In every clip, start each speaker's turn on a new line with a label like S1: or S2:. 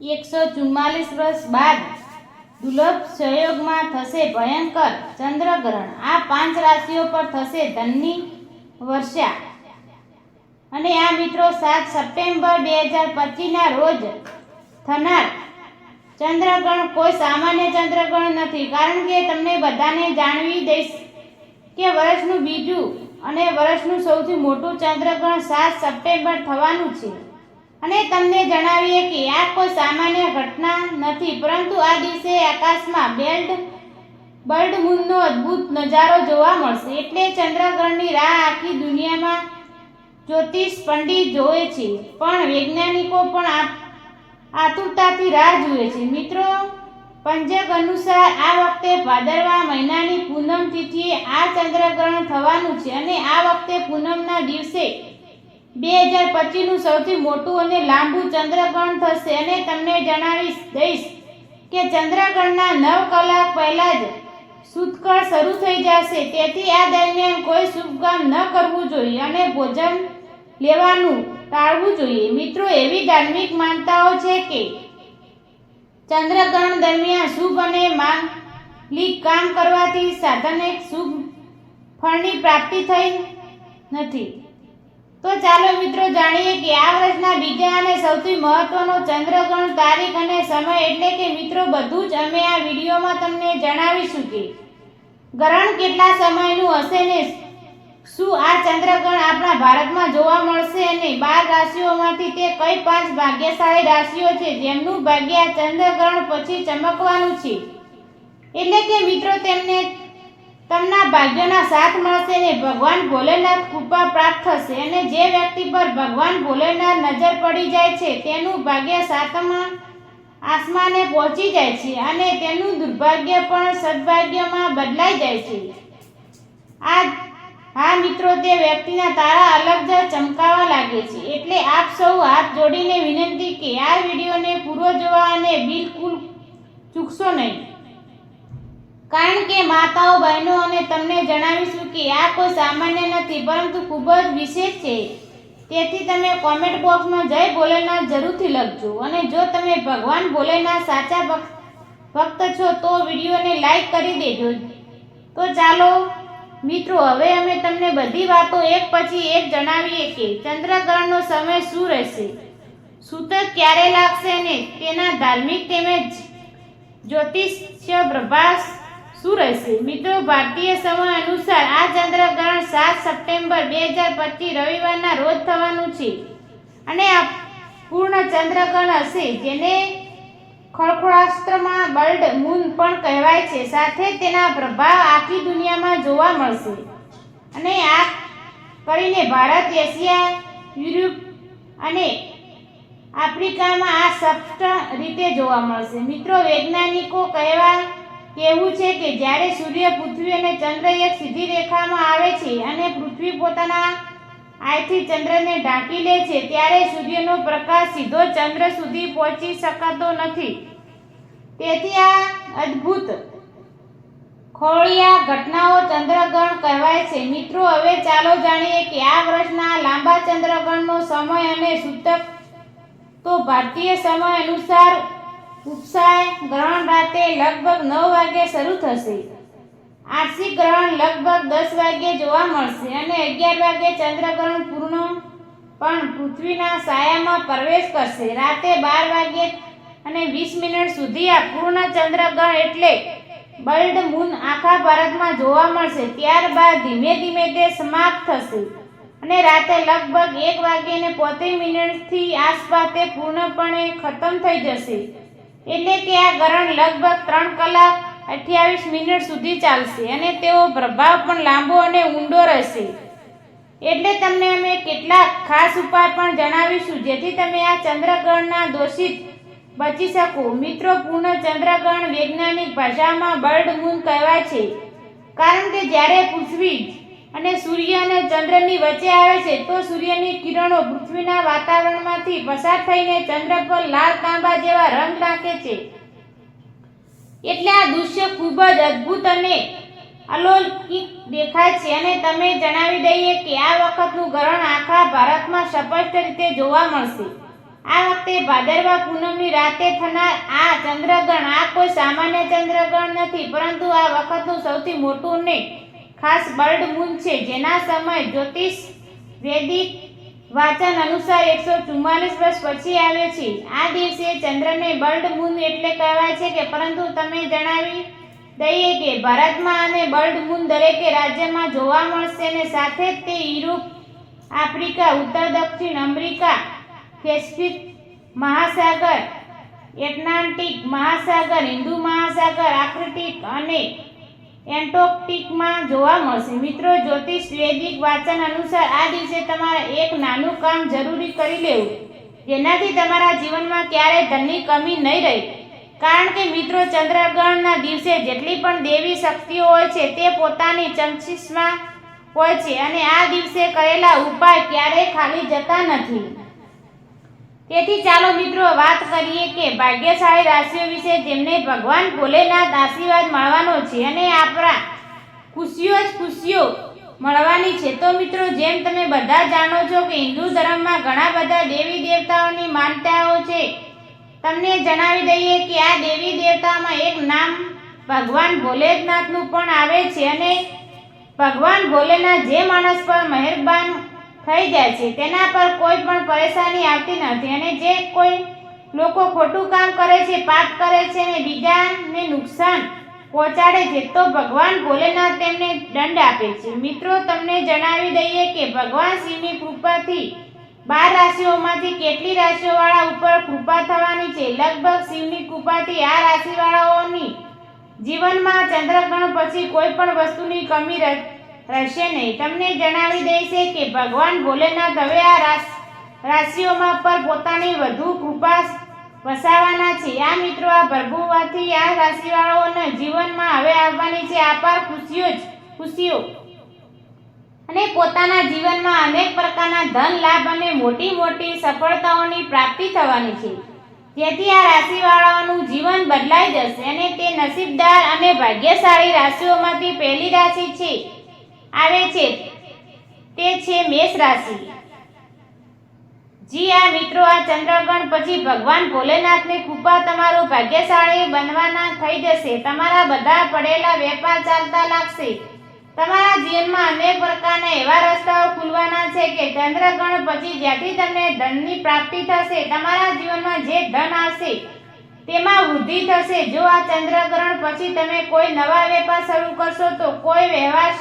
S1: એકસો ચુમ્માલીસ વર્ષ બાદ દુર્લભ સંયોગમાં થશે ભયંકર ચંદ્રગ્રહણ. આ પાંચ રાશિઓ પર થશે ધનની વર્ષા. અને આ મિત્રો સાત સપ્ટેમ્બર બે હજાર પચીસના રોજ થનાર ચંદ્રગ્રહણ કોઈ સામાન્ય ચંદ્રગ્રહણ નથી. કારણ કે તમને બધાને જાણવી દઈશ કે વર્ષનું બીજું અને વર્ષનું સૌથી મોટું ચંદ્રગ્રહણ સાત સપ્ટેમ્બર થવાનું છે. અને તમને જણાવીએ કે આ કોઈ સામાન્ય ઘટના નથી, પરંતુ આ દિવસે આકાશમાં બેલ્ટ બર્ડ મૂનનો અદ્ભુત નજારો જોવા મળશે. એટલે ચંદ્રગ્રહણની રાહ આખી દુનિયામાં જ્યોતિષ પંડિત જોવે છે, પણ વૈજ્ઞાનિકો પણ આતુરતાથી રાહ જુએ છે. મિત્રો પંજક અનુસાર આ વખતે ભાદરવા મહિનાની પૂનમ તિથિએ આ ચંદ્રગ્રહણ થવાનું છે અને આ વખતે પૂનમના દિવસે બે હજાર પચીસનું સૌથી મોટું અને લાંબુ ચંદ્રગ્રહણ થશે અને તમને જણાવી દઈશ કે ચંદ્રગ્રહણના નવ કલાક પહેલાં જ સૂતકળ શરૂ થઈ જશે. તેથી આ દરમિયાન કોઈ શુભ કામ ન કરવું જોઈએ અને ભોજન લેવાનું ટાળવું જોઈએ. મિત્રો, એવી ધાર્મિક માનતાઓ છે કે ચંદ્રગ્રહણ દરમિયાન શુભ અને માંગલિક કામ કરવાથી સાધને શુભ ફળની પ્રાપ્તિ થઈ નથી. તો ચાલો મિત્રો જાણીએ કે આ વર્ષના બીજા અને સૌથી મહત્વનો ચંદ્રગ્રહણ તારીખ અને સમય એટલે કે મિત્રો બધું જ અમે આ વિડીયોમાં તમને જણાવીશું કે ગ્રહણ કેટલા સમયનું હશે ને શું આ ચંદ્રગ્રહણ આપણા ભારતમાં જોવા મળશે અને બાર રાશિઓમાંથી તે કઈ પાંચ ભાગ્યશાળી રાશિઓ છે? જેમનું ભાગ્ય આ ચંદ્રગ્રહણ પછી ચમકવાનું છે. એટલે કે મિત્રો તેમને તમના ભાગ્યના સાથ મળશે ને ભગવાન ભોલેનાથ કૃપા પ્રાપ્ત થશે અને જે વ્યક્તિ પર ભગવાન ભોલેનાથ નજર પડી જાય છે, તેનું ભાગ્ય સાતમા આસમાને પહોંચી જાય છે અને તેનું દુર્ભાગ્ય પણ સદભાગ્યમાં બદલાઈ જાય છે. આ હા મિત્રો, તે વ્યક્તિના તારા અલગ જ ચમકાવા લાગે છે. એટલે આપ સૌ હાથ જોડીને વિનંતી કે આ વિડીયોને પૂરો જોવા અને બિલકુલ ચૂકશો નહીં. કારણ કે માતાઓ, બહેનો, અને તમને જણાવીશું કે આ કોઈ સામાન્ય નથી, પરંતુ ખૂબ જ વિશેષ છે. તેથી તમે કોમેન્ટ બોક્સમાં જય ભોલેનાથ જરૂરથી લખજો. અને જો તમે ભગવાન ભોલેનાથ સાચા ભક્ત છો, તો વિડીયોને લાઈક કરી દેજો. તો ચાલો, મિત્રો, હવે અમે તમને બધી વાતો એક પછી એક જણાવીએ કે ચંદ્રગ્રહણનો સમય શું રહેશે? સૂતક ક્યારે લાગશે ને? તેના ધાર્મિક તેમજ જ્યોતિષ્ય પ્રભાસ શું રહેશે મિત્રો, ભારતીય સમય અનુસાર આ ચંદ્રગ્રહણ સાત સપ્ટેમ્બર બે હજાર પચીસ રવિવારના રોજ થવાનું છે. અને આ પૂર્ણ ચંદ્રગ્રહણ હશે, જેને ખળખળાસ્ત્રમાં બલ્ડ મૂન પણ કહેવાય છે. સાથે તેના પ્રભાવ આખી દુનિયામાં જોવા મળશે. અને આ કરીને ભારત, એશિયા, યુરોપ અને આફ્રિકામાં આ સ્પષ્ટ રીતે જોવા મળશે. મિત્રો, વૈજ્ઞાનિકો કહેવા કહેવું છે કે જ્યારે સૂર્ય પૃથ્વી અને ચંદ્ર એક સીધી રેખામાં આવે છે અને પૃથ્વી પોતાના આયથી ચંદ્રને ઢાંકી લે છે, ત્યારે સૂર્યનો પ્રકાશ સીધો ચંદ્ર સુધી પહોંચી શકાતો નથી. તેથી આ અદ્ભુત ખોળિયા ઘટનાઓ ચંદ્રગ્રહણ કહેવાય છે. મિત્રો, હવે ચાલો જાણીએ કે આ વર્ષના લાંબા ચંદ્રગ્રહણનો સમય અને સૂતક તો ભારતીય સમય અનુસાર ઉપસાય ગ્રહણ રાતે લગભગ નવ વાગે શરૂ થશે. આંશિક ગ્રહણ લગભગ દસ વાગ્યે જોવા મળશે અને અગિયાર વાગે ચંદ્રગ્રહણ પૂર્ણ પણ પૃથ્વીના સાયામાં પ્રવેશ કરશે. રાતે બાર વાગ્યે અને વીસ મિનિટ સુધી આ પૂર્ણ ચંદ્રગ્રહણ એટલે બલ્ડ મૂન આખા ભારતમાં જોવા મળશે. ત્યારબાદ ધીમે ધીમે તે સમાપ્ત થશે અને રાતે લગભગ એક વાગે ને પોતે મિનિટથી આસપાસ તે પૂર્ણપણે ખતમ થઈ જશે. એટલે કે આ ગ્રહણ લગભગ ત્રણ કલાક અઠ્યાવીસ મિનિટ સુધી ચાલશે અને તેઓ પ્રભાવ પણ લાંબો અને ઊંડો રહેશે. એટલે તમને અમે કેટલાક ખાસ ઉપાય પણ જણાવીશું, જેથી તમે આ ચંદ્રગ્રહણના દોષિત બચી શકો. મિત્રો, પૂર્ણ ચંદ્રગ્રહણ વૈજ્ઞાનિક ભાષામાં બર્ડ મૂન કહેવાય છે. કારણ કે જ્યારે પૃથ્વી અને સૂર્ય અને ચંદ્રની વચ્ચે આવે છે, તો સૂર્યની કિરણો પૃથ્વીના વાતાવરણમાંથી પસાર થઈને ચંદ્ર પર લાલ તાંબા જેવા રંગ નાખે છે. એટલે આ દૃશ્ય ખૂબ જ અદ્ભુત અને અલૌકિક દેખાય છે અને તમે જણાવી દઈએ કે આ વખતનું ગ્રહણ આખા ભારતમાં સ્પષ્ટ રીતે જોવા મળશે. આ વખતે ભાદરવા પૂનમની રાતે થનાર આ ચંદ્રગ્રહણ આ કોઈ સામાન્ય ચંદ્રગ્રહણ નથી, પરંતુ આ વખતનું સૌથી મોટું ને ખાસ બર્ડ મૂન છે. જેના સમય જ્યોતિષ વૈદિક વાચન અનુસાર એકસો ચુમ્માલીસ વર્ષ પછી આવે છે. આ દિવસે ચંદ્રને બર્ડ મૂન એટલે કહેવાય છે કે પરંતુ તમે જણાવી દઈએ કે ભારતમાં અને બર્ડ મૂન દરેકે રાજ્યમાં જોવા મળશે અને સાથે જ તે યુરોપ આફ્રિકા, ઉત્તર, દક્ષિણ અમેરિકા, પેસિફિક મહાસાગર, એટલાન્ટિક મહાસાગર, હિન્દુ મહાસાગર આર્કટિક અને એન્ટોક્ટિકમાં જોવા મળશે. મિત્રો, જ્યોતિષ વૈદિક વાચન અનુસાર આ દિવસે તમારે એક નાનું કામ જરૂરી કરી લેવું. જેનાથી તમારા જીવનમાં ક્યારેય ધનની કમી નહીં રહે. કારણ કે મિત્રો, ચંદ્રગ્રહણના દિવસે જેટલી પણ દેવી શક્તિઓ હોય છે, તે પોતાની ચમચીસમાં હોય છે અને આ દિવસે કરેલા ઉપાય ક્યારેય ખાલી જતા નથી. તેથી ચાલો મિત્રો વાત કરીએ કે ભાગ્યશાળી રાશિઓ વિશે જેમને ભગવાન ભોલેનાથ આશીર્વાદ મળવાનો છે અને આપણા ખુશીઓ જ ખુશીઓ મળવાની છે. તો મિત્રો જેમ તમે બધા જાણો છો કે હિન્દુ ધર્મમાં ઘણા બધા દેવી દેવતાઓની માન્યતાઓ છે, તમને જણાવી દઈએ કે આ દેવી દેવતામાં એક નામ ભગવાન ભોલેનાથનું પણ આવે છે અને ભગવાન ભોલેનાથ જે માણસ પર મહેરબાન થઈ જાય છે. તેના પર કોઈ પણ પરેશાની આવતી નથી. અને જે કોઈ લોકો ખોટું કામ કરે છે, પાપ કરે છે અને બીજાને નુકસાન પહોંચાડે છે, તો ભગવાન ભોલેનાથ તેમને દંડ આપે છે. મિત્રો, તમને જણાવી દઈએ કે ભગવાન શિવની કૃપાથી બાર રાશિઓમાંથી કેટલી રાશિઓવાળા ઉપર કૃપા થવાની છે? લગભગ શિવની કૃપાથી આ રાશિવાળાઓની જીવનમાં ચંદ્રગ્રહણ પછી કોઈ પણ વસ્તુની કમી રહેશે નહીં. તમને જણાવી દઈશે કે ભગવાન ભોલેનાથ હવે આ રાશ- રાશિઓમાં પર પોતાની વધુ કૃપા વસાવાના છે. આ મિત્રો આ ભરભુવાથી આ રાશિવાળાઓના જીવનમાં હવે આવવાની છે અપાર ખુશીઓ જ, ખુશીઓ. અને પોતાના જીવનમાં અનેક પ્રકારના ધન લાભ અને મોટી મોટી સફળતાઓની પ્રાપ્તિ થવાની છે. જેથી આ રાશિવાળાઓનું જીવન બદલાઈ જશે અને તે નસીબદાર અને ભાગ્યશાળી રાશિઓમાંથી પહેલી રાશિ છે. આવે છે. તે છે મેષ રાશિ. જી આ મિત્રો, આ ચંદ્રગ્રહણ પછી ભગવાન ભોલેનાથની કૃપા તમારું ભાગ્યશાળી બનવાના થઈ જશે. તમારા બધા પડેલા વેપાર ચાલતા લાગશે. તમારા જીવનમાં અનેક પ્રકારના એવા રસ્તાઓ ખુલવાના છે કે ચંદ્રગ્રહણ પછી જ્યાંથી તમને ધનની પ્રાપ્તિ થશે, તમારા જીવનમાં જે ધન આવશે, તેમાં વૃદ્ધિ થશે. જો આ ચંદ્રગ્રહણ પછી તમે કોઈ નવા વેપાર શરૂ કરશો, તો કોઈ વ્યવહાર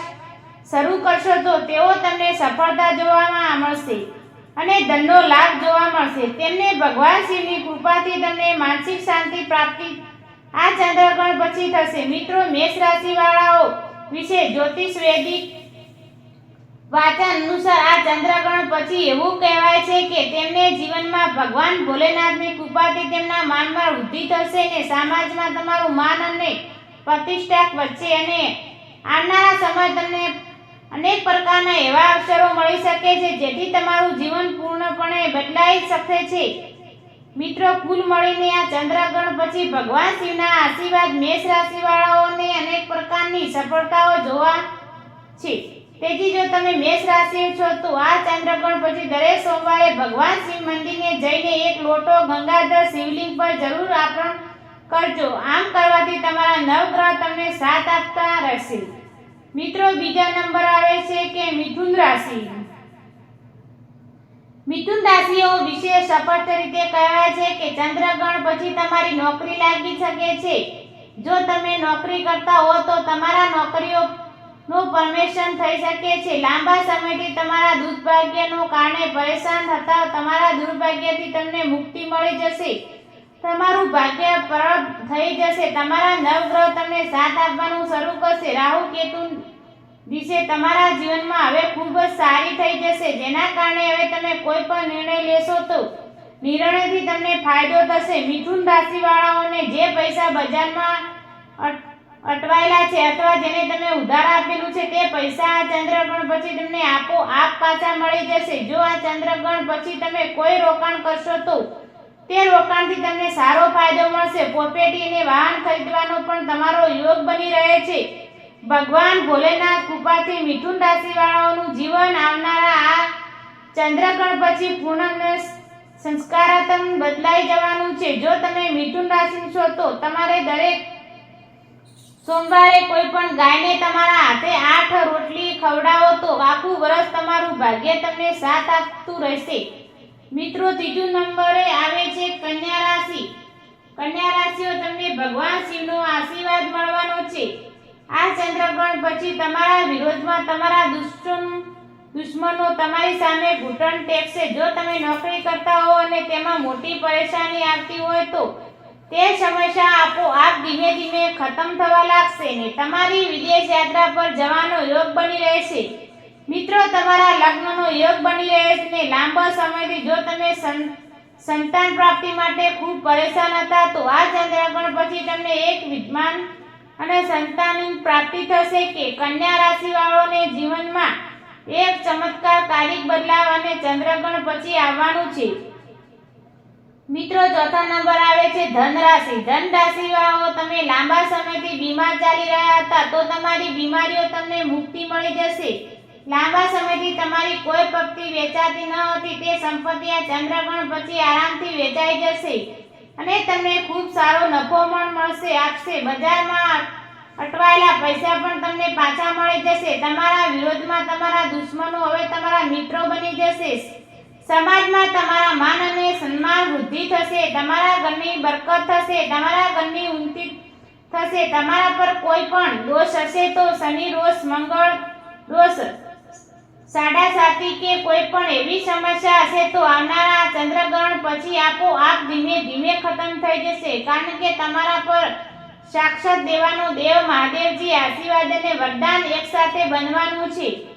S1: શરૂ કરશો તો તેઓ તમને સફળતા જોવામાં મળશે અને ધનનો લાભ જોવા મળશે. તેમને ભગવાન શિવની કૃપાથી તમને માનસિક શાંતિ પ્રાપ્તિ આ ચંદ્રગ્રહણ પછી થશે. મિત્રો, મેષ રાશિવાળાઓ વિશે જ્યોતિષ વૈદિક વાચન અનુસાર આ ચંદ્રગ્રહણ પછી એવું કહેવાય છે કે તેમને જીવનમાં ભગવાન ભોલેનાથની કૃપાથી તેમના માનમાં વૃદ્ધિ થશે ને સમાજમાં તમારું માન અને પ્રતિષ્ઠા વધશે અને આવનારા સમય તમને અનેક પ્રકારના એવા અવસરો મળી શકે છે, જેથી તમારું જીવન પૂર્ણપણે બદલાઈ શકે છે. મિત્રો, કુલ મળીને આ ચંદ્રગ્રહણ પછી ભગવાન શિવના આશીર્વાદ, મેષ રાશિવાળાઓને અનેક પ્રકારની સફળતાઓ જોવા છે. તેથી જો તમે મેષ રાશિ છો, તો આ ચંદ્રગ્રહણ પછી દરેક સોમવારે ભગવાન શિવ મંદિરને જઈને એક લોટો ગંગાધર શિવલિંગ પર જરૂર આપણ કરજો. આમ કરવાથી તમારા નવગ્રહ તમને સાથ આપતા રહેશે. મિત્રો, બીજા નંબર આવે છે કે મિથુન રાશિ. મિથુન રાશિઓ વિશે સપર્ત રીતે કહેવાય છે કે ચંદ્રગ્રહણ પછી તમારી નોકરી લાગી શકે છે. જો તમે નોકરી કરતા હો તો તમારા નોકરીઓ નું પરમિશન થઈ શકે છે. લાંબા સમયથી તમારા દુર્ભાગ્યનું કારણે પરેશાન થતા તમારા દુર્ભાગ્યથી તમને મુક્તિ મળી જશે. તમારું ભાગ્ય પરબ થઈ જશે. તમારા નવગ્રહ તમને સાથ આપવાનું શરૂ કરશે. રાહુ કેતુ દિશે તમારા જીવનમાં હવે ખૂબ જ સારી થઈ જશે. જેના કારણે હવે તમે કોઈ પણ નિર્ણય લેશો તો નિર્ણયથી તમને ફાયદો થશે. મિથુન રાશિવાળાઓને જે પૈસા બજારમાં અટ- અટવાયેલા છે અથવા જેને તમે ઉધાર આપેલું છે તે પૈસા આ ચંદ્રગ્રહણ પછી તમને આપો, આપ પાછા મળી જશે. જો આ ચંદ્રગ્રહણ પછી તમે કોઈ રોકાણ કરશો તો તે રોકાણથી તમને સારો ફાયદો મળશે. પ્રોપર્ટી અને વાહન ખરીદવાનો પણ તમારો યોગ બની રહે છે. ભગવાન ભોલેનાથ કૃપાથી મિથુન રાશિવાળાઓનું જીવન આવનારા આ ચંદ્રગ્રહણ પછી પૂર્ણ સંસ્કારાતમ બદલાઈ જવાનું છે. જો તમે મિથુન રાશિ છો, તો તમારે દરેક સોમવારે કોઈ પણ ગાયને તમારા હાથે આઠ રોટલી ખવડાવો, તો આખું વર્ષ તમારું ભાગ્ય તમને સાથ આપતું રહેશે. મિત્રો, ત્રીજું નંબરે આવે છે કન્યા રાશિ. કન્યા રાશિઓ, તમને ભગવાન શિવનો આશીર્વાદ મળવાનો છે. આ ચંદ્રગ્રહણ પછી તમારા વિરોધમાં તમારા દુશ્મન દુશ્મનો તમારી સામે ઘૂંટણ ટેકશે. જો તમે નોકરી કરતા હો અને તેમાં મોટી પરેશાની આવતી હોય તો તે સમસ્યા આપોઆપ ધીમે ધીમે ખતમ થવા લાગશે ને તમારી વિદેશ યાત્રા પર જવાનો યોગ બની રહેશે. મિત્રો, તમારા લગ્નનો યોગ બની રહેશે ને લાંબા સમયથી જો તમે સંતાન પ્રાપ્તિ માટે ખૂબ પરેશાન હતા, તો આ ચંદ્રગ્રહણ પછી તમને એક વિદ્વાન અને સંતાનની પ્રાપ્તિ થશે કે કન્યા રાશિવાળોને જીવનમાં એક ચમત્કારકારિક બદલાવ અને ચંદ્રગ્રહણ પછી આવવાનું છે. મિત્રો, ચોથા નંબર આવે છે ધન રાશિ ધન રાશિ વાળો તમે લાંબા સમયથી બીમાર ચાલી રહ્યા હતા, તો તમારી બીમારીઓ તમને મુક્તિ મળી જશે. લાંબા સમયથી તમારી કોઈ પક્તિ વેચાતી ન હતી, તે સંપત્તિ આ ચંદ્રગ્રહણ પછી આરામથી વેચાઈ જશે. અને તમને ખૂબ સારો નફો પણ મળશે, આપશે. બજારમાં અટવાયેલા પૈસા પણ તમને પાછા મળી જશે. તમારા વિરોધમાં તમારા દુશ્મનો હવે તમારા મિત્રો બની જશે. સમાજમાં તમારા માન અને સન્માન વૃદ્ધિ થશે. તમારા ઘરની બરકત થશે. તમારા ઘરની ઉન્નતિ થશે. તમારા પર કોઈ પણ દોષ હશે તો શનિ રોષ મંગળ દોષ સાડા સાતી કે કોઈ પણ એવી સમસ્યા હશે તો આવનારા ચંદ્રગ્રહણ પછી આપો આપ ધીમે ધીમે ખતમ થઈ જશે. કારણ કે તમારા પર સાક્ષાત દેવાનો દેવ મહાદેવજી આશીર્વાદ અને વરદાન એકસાથે બનવાનું છે.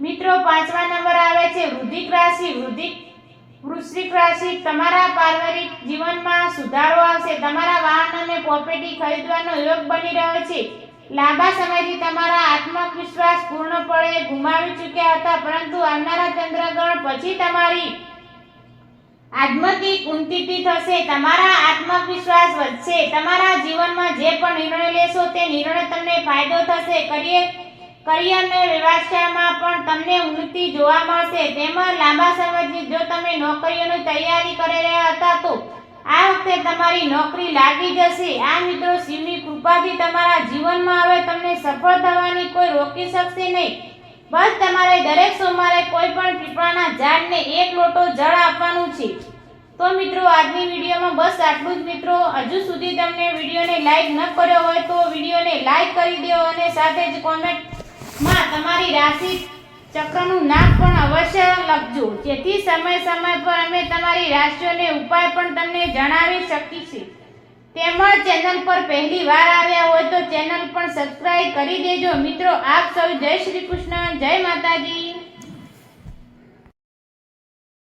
S1: મિત્રો, પાંચમા નંબર આવે છે, વૃદ્ધિક રાશિ, વૃદ્ધિક વૃશ્ચિક રાશિ. તમારા પારિવારિક જીવનમાં સુધારો આવશે. તમારા વાહન અને પ્રોપર્ટી ખરીદવાનો યોગ બની રહ્યો છે. લાંબા સમયથી તમારા આત્મવિશ્વાસ પૂર્ણપણે ગુમાવી ચૂક્યા હતા, પરંતુ આવનારા ચંદ્રગ્રહણ પછી તમારી આત્મતિક કુંતીતી થશે, તમારા આત્મવિશ્વાસ વધશે, તમારા જીવનમાં જે પણ નિર્ણય લેશો તે નિર્ણય તમને ફાયદો થશે. કરિયર કરિયરને વ્યવસાયમાં પણ તમને ઉન્નતિ જોવા મળશે. તેમજ લાંબા સમયથી જો તમે નોકરીઓની તૈયારી કરી રહ્યા હતા તો આ વખતે તમારી નોકરી લાગી જશે. આ મિત્રો, શિવની કૃપાથી તમારા જીવનમાં હવે તમને સફળ થવાની કોઈ રોકી શકશે નહીં. બસ તમારે દરેક સોમવારે કોઈ પણ પીપળાના ઝાડને એક લોટો જળ આપવાનું છે. તો મિત્રો, આજની વિડીયોમાં બસ આટલું જ મિત્રો. હજુ સુધી તમને વિડીયોને લાઈક ન કર્યો હોય તો વિડીયોને લાઈક કરી દો અને સાથે જ કોમેન્ટમાં તમારી રાશિ ચક્રનું નામ પણ અવશ્ય લખજો. જેથી સમય સમય પર અમે તમારી રાશિઓને ઉપાય પણ તમને જણાવી શકીશું તેમજ ચેનલ પર પહેલી વાર આવ્યા હોય તો ચેનલ પણ સબસ્ક્રાઇબ કરી દેજો. મિત્રો, આપ સૌ જય શ્રી કૃષ્ણ. જય માતાજી.